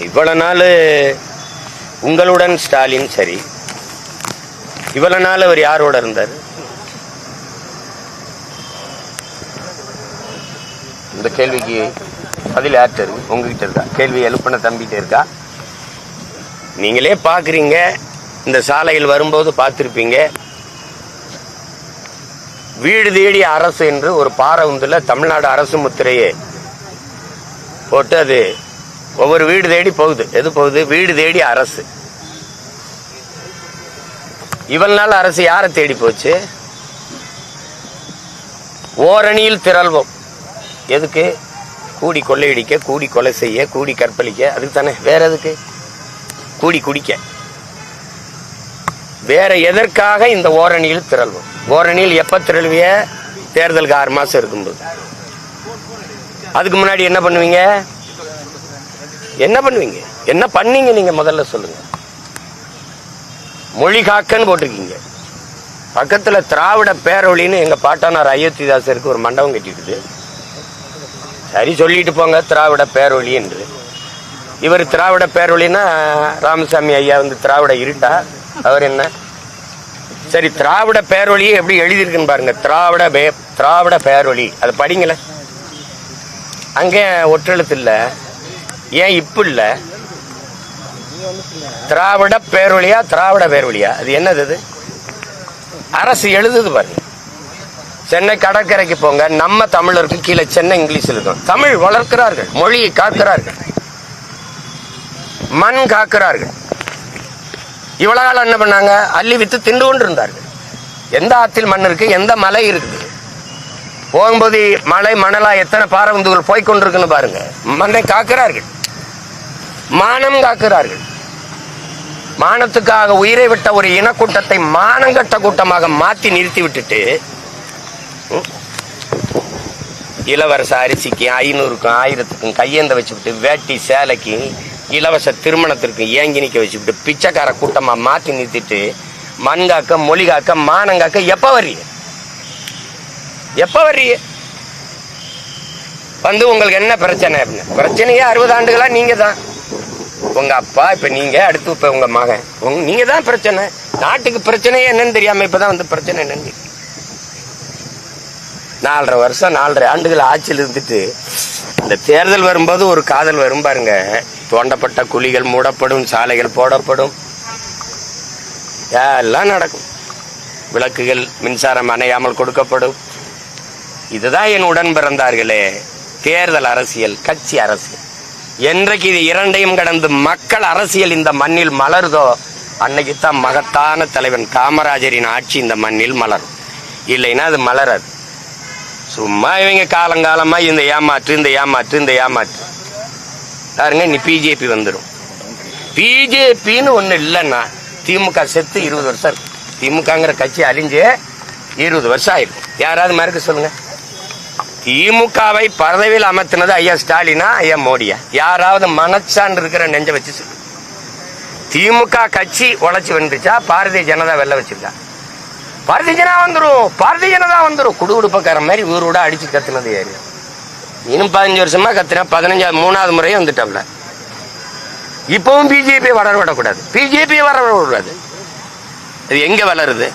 இவ்வளவு நாள் உங்களுடன் ஸ்டாலின் சரி. இவ்வளவு நாள் அவர் யாரோட இருந்தார்? இந்த கேள்விக்கு பதில் யார்கிட்ட இருக்கு? உங்ககிட்ட இருக்கா? கேள்வி எழுப்பின தம்பிகிட்ட இருக்கா? நீங்களே பார்க்குறீங்க இந்த சாலையில் வரும்போது பார்த்துருப்பீங்க. வீடு தேடி அரசு என்று ஒரு பாரவுந்தில் தமிழ்நாடு அரசு முத்திரையே போட்டு அது ஒவ்வொரு வீடு தேடி போகுது. எது போகுது? வீடு தேடி அரசு. இவள் நாள் அரசு யாரை தேடி போச்சு? ஓரணியில் திரள்வோம். எதுக்கு? கூடி கொள்ளையடிக்க கூடி கொலை செய்ய கூடி கற்பழிக்க. அதுக்கு தானே. வேற எதுக்கு? கூடி குடிக்க. வேற எதற்காக இந்த ஓரணியில் திரள்வோம்? ஓரணியில் எப்போ திரள்விய தேர்தலுக்கு ஆறு மாசம் இருக்கும்போது. அதுக்கு முன்னாடி என்ன பண்ணுவீங்க? என்ன பண்ணுவீங்க? என்ன பண்ணீங்க நீங்க முதல்ல சொல்லுங்க. மொழி காக்கன்னு போட்டிருக்கீங்க. பக்கத்துல திராவிட பேரொழின்னு எங்க பாட்டானார் அயோத்திதாசருக்கு ஒரு மண்டபம் கட்டிட்டுது சரி சொல்லிட்டு போங்க திராவிட பேரொழி என்று. இவர் திராவிட பேரொழின்னா ராமசாமி ஐயா வந்து திராவிட இருட்டா? அவர் என்ன? சரி திராவிட பேரொழியை எப்படி எழுதியிருக்குன்னு பாருங்க. திராவிட பே திராவிட பேரொழி. அதை படிங்களேன் அங்கே ஒற்றெழுத்து இல்லை. ஏன் இப்போ இல்லை? திராவிட பேரொழியா திராவிட பேரொழியா? அது என்னது அது? அரசு எழுதுது பாருங்க. சென்னை கடற்கரைக்கு போங்க. நம்ம தமிழருக்கு கீழே சென்னை இங்கிலீஷ் இருக்கும். தமிழ் வளர்க்கிறார்கள். மொழியை காக்கிறார்கள். மண் காக்கிறார்கள். இவ்வளவு காலம் என்ன பண்ணாங்க? அள்ளி வித்து திண்டு கொண்டு இருந்தார்கள் எந்த ஆற்றில் மண் இருக்கு? எந்த மலை இருக்குது? போகும்போது மலை மணலா எத்தனை பாரவந்துகள் போய் கொண்டிருக்குன்னு பாருங்க. மண்ணை காக்கிறார்கள். மானம் காக்கிறார்கள். மானத்துக்காக உயிரை விட்ட ஒரு இனக்கூட்டத்தை மானங்கட்ட கூட்டமாக மாற்றி நிறுத்தி விட்டுட்டு இளவரச அரிசிக்கு ஐநூறுக்கும் ஆயிரத்துக்கும் கையேந்த வச்சுக்கிட்டு வேட்டி சேலைக்கு இலவச திருமணத்திற்கு ஏங்கி நிற்க வச்சுக்கிட்டு பிச்சைக்கார கூட்டமா மாத்தி நிறுத்திட்டு மண் காக்க மொழி காக்க மானம் காக்க எப்ப வர்றீங்க? எப்ப வர்றீங்க? வந்து உங்களுக்கு என்ன பிரச்சனை அப்படின்னு? பிரச்சனையே அறுபது ஆண்டுகளா நீங்கள் தான் உங்க அப்பா இப்ப நீங்க அடுத்து இப்ப உங்க மகன். உங் நீங்க தான் பிரச்சனை. நாட்டுக்கு பிரச்சனையே என்னன்னு தெரியாமல் இப்போ தான் வந்து பிரச்சனை என்னன்னு நாலரை வருஷம் நாலரை ஆண்டுகள் ஆட்சியில் இருந்துட்டு இந்த தேர்தல் வரும்போது ஒரு காதல் வரும் பாருங்க. தோண்டப்பட்ட குழிகள் மூடப்படும் சாலைகள் போடப்படும். எல்லாம் நடக்கும். விளக்குகள் மின்சாரம் அணையாமல் கொடுக்கப்படும். இதுதான் என் உடன் பிறந்தார்களே தேர்தல் அரசியல் கட்சி அரசியல். என்றைக்கு இது இரண்டையும் கடந்து மக்கள் அரசியல் இந்த மண்ணில் மலருதோ அன்னைக்கு தான் மகத்தான தலைவன் காமராஜரின் ஆட்சி இந்த மண்ணில் மலரும். இல்லைன்னா அது மலராது. சும்மா இவங்க காலங்காலமாக இந்த ஏமாற்று இந்த ஏமாற்று இந்த ஏமாற்று. பாருங்க நீ பிஜேபி வந்துடும் பிஜேபின்னு ஒன்று இல்லைன்னா திமுக செத்து இருபது வருஷம் திமுகங்கிற கட்சி அழிஞ்சு இருபது வருஷம் ஆயிருக்கும் யாராவது மறுக்க சொல்லுங்க. திமுகவை பதவியில் அமர்த்தினது ஐயா ஸ்டாலினா ஐயா மோடியா? யாராவது மனச்சான் இருக்கிற நெஞ்ச வச்சு சொல்லு. திமுக கட்சி உழைச்சி வந்துச்சா பாரதிய ஜனதா வெள்ள வச்சிருக்கா? பாரதிய வந்துடும் வந்துரும். தான் வந்துடும் வந்துரும். குடுகுடுப்பக்கார மாதிரி ஊரோட அடிச்சு கத்துனது யாரு? இன்னும் பதினஞ்சு வருஷமா கத்துனா பதினஞ்சாவது மூணாவது முறையும் வந்துட்டாப்ல இப்பவும் பிஜேபி வளர விடக்கூடாது. பிஜேபி வளர விடக்கூடாது. அது எங்க வளருது?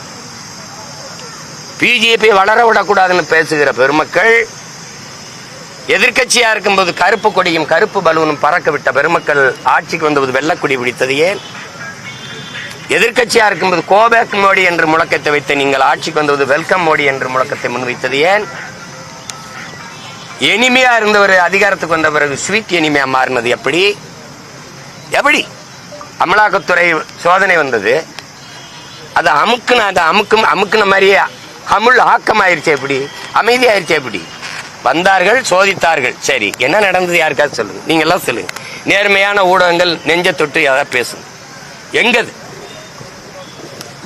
பிஜேபி வளர விடக்கூடாதுன்னு பேசுகிற பெருமக்கள் எதிர்கட்சியா இருக்கும்போது கருப்பு கொடியும் கருப்பு பலூனும் பறக்க விட்ட பெருமக்கள் ஆட்சிக்கு வந்தபோது வெள்ளக்கொடி பிடித்தது ஏன்? எதிர்கட்சியா இருக்கும்போது கோபேக் மோடி என்று முழக்கத்தை வைத்து நீங்கள் ஆட்சிக்கு வந்தபோது வெல்கம் மோடி என்று முழக்கத்தை முன்வைத்தது. ஏன்? எனிமையா இருந்தவர் அதிகாரத்துக்கு வந்த பிறகு ஸ்வீட் எனிமையா மாறினது எப்படி? எப்படி? அமலாக்கத்துறை சோதனை வந்தது. அது அமுக்குன அது அமுக்கும் அமுக்குன மாதிரியே அமுல் ஆக்கமாயிருச்சு எப்படி? அமைதியாயிருச்சு எப்படி? வந்தார்கள் சோதித்தார்கள். சரி என்ன நடந்தது யாருக்காவது சொல்லுங்க. நீங்கள்லாம் சொல்லுங்க. நேர்மையான ஊடகங்கள் நெஞ்ச தொட்டு எதாவது பேசுங்க. எங்கது?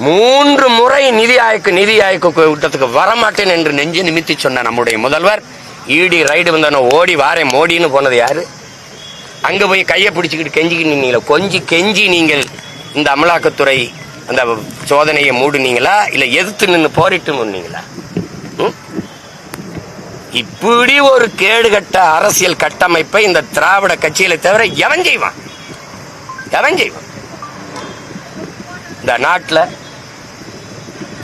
மூன்று முறை நிதி ஆயக்கு நிதி ஆயக்கு கூட்டத்துக்கு வரமாட்டேன் என்று நெஞ்சு நிமித்தி சொன்ன நம்முடைய முதல்வர் ஈடி ரைடு வந்தானோ ஓடி வாரேன் மோடின்னு போனது யாரு? அங்க போய் கையை பிடிச்சிக்கிட்டு கெஞ்சிக்கிட்டு நீங்கள கொஞ்சி கெஞ்சி நீங்கள் இந்த அமலாக்கத்துறை அந்த சோதனையை மூடுனீங்களா? இல்ல எதிர்த்து நின்று போரிட்டு நின்னீங்களா? இப்படி ஒரு கேடுகட்ட அரசியல் கட்டமைப்பை இந்த திராவிட கட்சியில தவிர எவன் செய்வான்? எவன் செய்வான்? இந்த நாட்டில்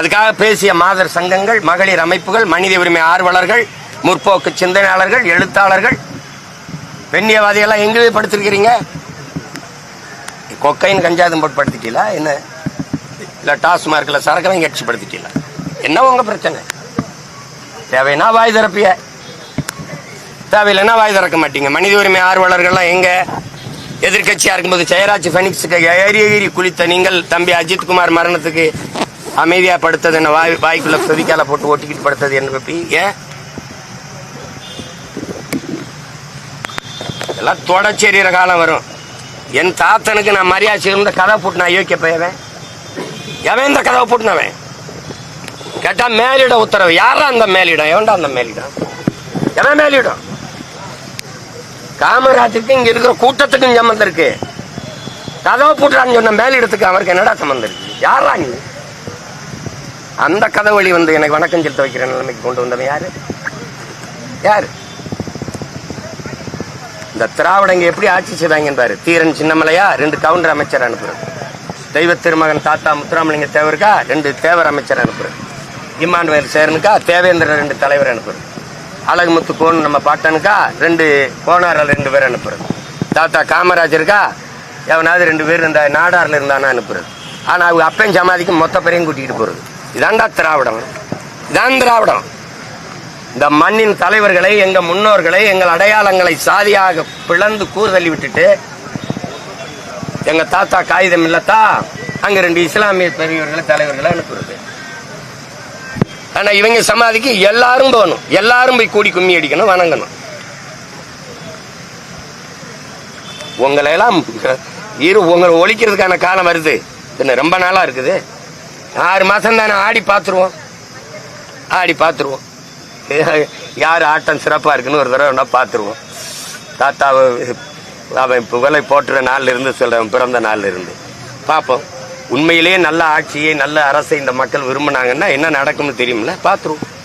அதுக்காக பேசிய மாதர் சங்கங்கள் மகளிர் அமைப்புகள் மனித உரிமை ஆர்வலர்கள் முற்போக்கு சிந்தனையாளர்கள் எழுத்தாளர்கள் பெண்ணியவாதியெல்லாம் எங்கே படுத்திருக்கிறீங்க? கொக்கைன் கஞ்சாதும் போட்டு படுத்திட்டீங்களா என்ன? இல்லை டாஸ்மார்க்கில் சரக்கெல்லாம் வாங்கி படுத்திட்டீங்களா? என்ன உங்கள் பிரச்சனை? தேவைன்னா வாய் திறப்பிய. தேவையில்லைன்னா வாய் திறக்க மாட்டீங்க. மனித உரிமை ஆர்வலர்கள்லாம் எங்கே? எதிர்கட்சியாக இருக்கும்போது ஜெயராஜ் ஃபெனிக்ஸுக்கு ஏறி ஏறி குளித்த நீங்கள் தம்பி அஜித்குமார் மரணத்துக்கு அமைதியா படுத்தது என்ன வாய் வாய்க்குள்ள செவிக்கால போட்டு ஒட்டிக்கிட்டு படுத்தது என்ன பப்பி ஏன் எல்லாம் தொடச்செறிகிற காலம் வரும். என் தாத்தனுக்கு நான் மரியாதை இருந்த கதை போட்டு நான் யோக்கிய போயவன். எவன் இந்த கதவை போட்டுனவன்? கேட்டா மேலிட உத்தரவு. யாரா அந்த மேலிடம்? எவன்டா அந்த மேலிடம்? எவன் மேலிடம்? காமராஜருக்கு இங்க இருக்கிற கூட்டத்துக்கும் சம்மந்தம் இருக்கு. கதவை போட்டுறான்னு சொன்ன மேலிடத்துக்கு அவருக்கு என்னடா சம்மந்தம் இருக்கு? யாரா நீ? அந்த கதை வழி வந்து எனக்கு வணக்கம் செலுத்த வைக்கிற நிலைமைக்கு கொண்டு வந்தவன் யாரு? யாரு? இந்த திராவிடங்க எப்படி ஆட்சி செய்தாங்க பாரு. தீரன் சின்னமலையா ரெண்டு கவுண்டர் அமைச்சர் அனுப்புறது. தெய்வ திருமகன் தாத்தா முத்துராமலிங்க தேவருக்கா ரெண்டு தேவர் அமைச்சர் அனுப்புறது. இம்மானுவேல் சேரனுக்கா தேவேந்திர ரெண்டு தலைவர் அனுப்புறது. அழகுமுத்து கோன் நம்ம பாட்டனுக்கா ரெண்டு கோனாரில் ரெண்டு பேர் அனுப்புறது. தாத்தா காமராஜருக்கா எவனாவது ரெண்டு பேர் இந்த நாடாரில் இருந்தானா அனுப்புறது. ஆனால் அவங்க அப்பன் சமாதிக்கு மொத்த பேரையும் கூட்டிகிட்டு போகிறது இதான்டா திராவிடம். இதான் திராவிடம். இந்த மண்ணின் தலைவர்களை எங்கள் முன்னோர்களை எங்கள் அடையாளங்களை சாதியாக பிளந்து கூறுதள்ளி விட்டுட்டு எங்க தாத்தா காகிதம் இல்லத்தா அங்க ரெண்டு இஸ்லாமிய பெரியவர்களை தலைவர்களை அனுப்புறது. ஆனால் இவங்க சமாதிக்கு எல்லாரும் போகணும். எல்லாரும் போய் கூடி கும்மி அடிக்கணும் வணங்கணும். உங்களை எல்லாம் இரு உங்களை ஒழிக்கிறதுக்கான காலம் வருது. என்ன ரொம்ப நாளா இருக்குது. ஆறு மாதம் தானே ஆடி பார்த்துருவோம். ஆடி பார்த்துருவோம். யார் ஆட்டம் சிறப்பாக இருக்குன்னு ஒரு தடவை வேணா பார்த்துருவோம். தாத்தாவை அவன் புகழை போட்டுற நாளில் இருந்து சொல்றவன் பிறந்த நாளில் இருந்து. பார்ப்போம். உண்மையிலேயே நல்ல ஆட்சியை நல்ல அரசை இந்த மக்கள் விரும்பினாங்கன்னா என்ன நடக்கும்னு தெரியுமில்ல பார்த்துருவோம்.